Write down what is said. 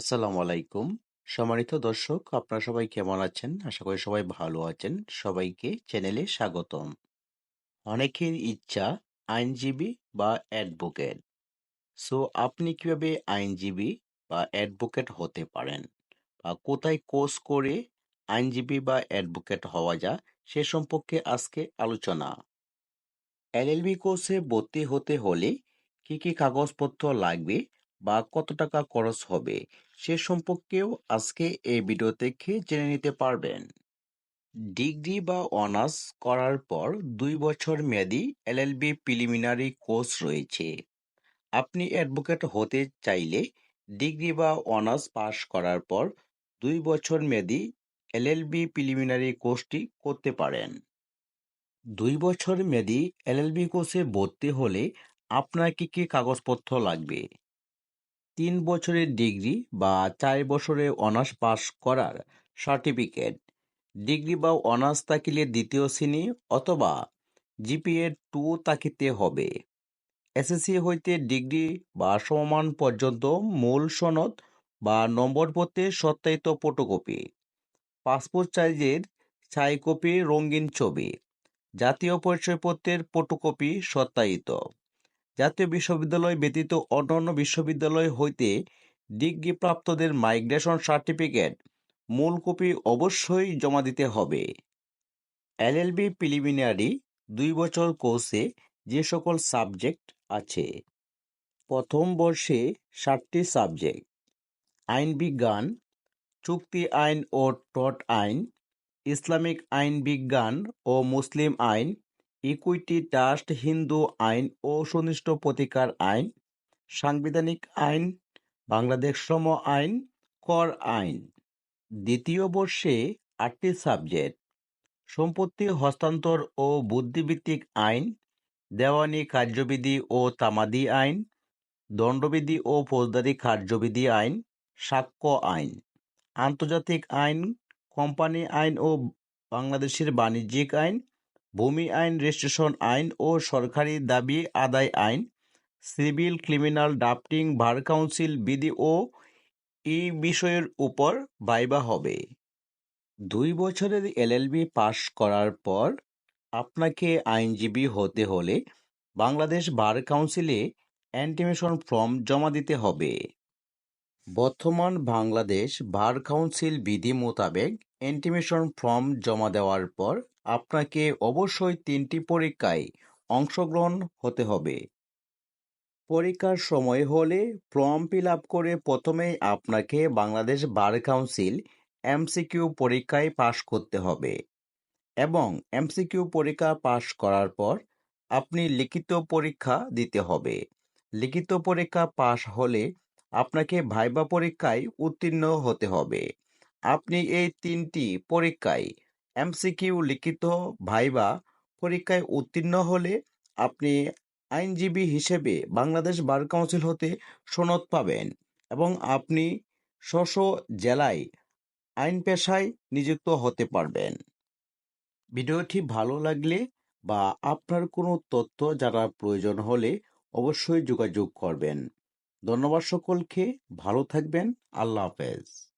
আসসালামু আলাইকুম। সম্মানিত দর্শক, আপনারা সবাই কেমন আছেন? আশা করি সবাই ভালো আছেন। সবাইকে চ্যানেলে স্বাগতম। অনেকের ইচ্ছা আইনজীবী বা অ্যাডভোকেট। সো, আপনি কীভাবে আইনজীবী বা অ্যাডভোকেট হতে পারেন? বা কোথায় কোর্স করে আইনজীবী বা অ্যাডভোকেট হওয়া যায়, সে সম্পর্কে আজকে আলোচনা। এলএলবি কোর্সে ভর্তি হতে হলে কি কি কাগজপত্র লাগবে? বা কত টাকা খরচ হবে সে সম্পর্কেও আজকে এই ভিডিও থেকে জেনে নিতে পারবেন। ডিগ্রি বা অনার্স করার পর দুই বছর মেয়াদি এলএলবি প্রিলিমিনারি কোর্স রয়েছে। আপনি অ্যাডভোকেট হতে চাইলে ডিগ্রি বা অনার্স পাশ করার পর দুই বছর মেয়াদি এলএলবি প্রিলিমিনারি কোর্সটি করতে পারেন। দুই বছর মেয়াদি এলএলবি কোর্সে ভর্তি হলে আপনার কী কী কাগজপত্র লাগবে? তিন বছরের ডিগ্রি বা চার বছরে অনার্স পাস করার সার্টিফিকেট, ডিগ্রি বা অনার্স থাকিলে দ্বিতীয় শ্রেণি অথবা জিপিএ টু তাকিতে হবে। এসএসসি হইতে ডিগ্রি বা সমমান পর্যন্ত মূল সনদ বা নম্বরপত্রে সত্যায়িত ফটোকপি, পাসপোর্ট সাইজের ছাই কপি রঙিন ছবি, জাতীয় পরিচয়পত্রের ফটোকপি সত্যায়িত। জাতীয় বিশ্ববিদ্যালয় ব্যতীত অন্যান্য বিশ্ববিদ্যালয় হইতে ডিগ্রিপ্রাপ্তদের মাইগ্রেশন সার্টিফিকেট মূল কপি অবশ্যই জমা দিতে হবে। এলএলবি প্রিলিমিনারি দুই বছর কোর্সে যে সকল সাবজেক্ট আছে, প্রথম বর্ষে ষাটটি সাবজেক্ট, আইন বিজ্ঞান, চুক্তি আইন ও টট আইন, ইসলামিক আইন বিজ্ঞান ও মুসলিম আইন ইকুইটি ট্রাস্ট হিন্দু আইন ও সুনিষ্ট প্রতিকার আইন, সাংবিধানিক আইন, বাংলাদেশ শ্রম আইন, কর আইন। দ্বিতীয় বর্ষে আটটি সাবজেক্ট, সম্পত্তি হস্তান্তর ও বুদ্ধিভিত্তিক আইন, দেওয়ানি কার্যবিধি ও তামাদি আইন, দণ্ডবিধি ও ফৌজদারি কার্যবিধি আইন, সাক্ষ্য আইন। আন্তর্জাতিক আইন, কোম্পানি আইন ও বাংলাদেশের বাণিজ্যিক আইন ভূমি আইন, রেজিস্ট্রেশন আইন ও সরকারি দাবি আদায় আইন, civil criminal drafting bar council বিধি ও এই বিষয়ের উপর ভাইবা হবে। দুই বছরের এলএলবি পাশ করার পর আপনাকে আইনজীবী হতে হলে বাংলাদেশ বার কাউন্সিলে অ্যান্টিমেশন ফর্ম জমা দিতে হবে। বর্তমান বাংলাদেশ বার কাউন্সিল বিধি মোতাবেক অ্যান্টিমেশন ফর্ম জমা দেওয়ার পর আপনাকে অবশ্যই তিনটি পরীক্ষায় অংশগ্রহণ হতে হবে। পরীক্ষার সময় হলে ফর্ম ফিল আপ করে প্রথমেই আপনাকে বাংলাদেশ বার কাউন্সিল এমসিকিউ পরীক্ষায় পাশ করতে হবে এবং এমসিকিউ পরীক্ষা পাশ করার পর আপনি লিখিত পরীক্ষা দিতে হবে। লিখিত পরীক্ষা পাশ হলে আপনাকে ভাইবা পরীক্ষায় উত্তীর্ণ হতে হবে। আপনি এই তিনটি পরীক্ষায় এমসিকিউ লিখিত ভাইবা পরীক্ষায় উত্তীর্ণ হলে আপনি আইনজীবী হিসেবে বাংলাদেশ বার কাউন্সিল হতে সনদ পাবেন এবং আপনি স্ব জেলায় আইন পেশায় নিযুক্ত হতে পারবেন। ভিডিওটি ভালো লাগলে বা আপনার কোনো তথ্য জানার প্রয়োজন হলে অবশ্যই যোগাযোগ করবেন। ধন্যবাদ সকলকে, ভালো থাকবেন, আল্লাহ হাফেজ।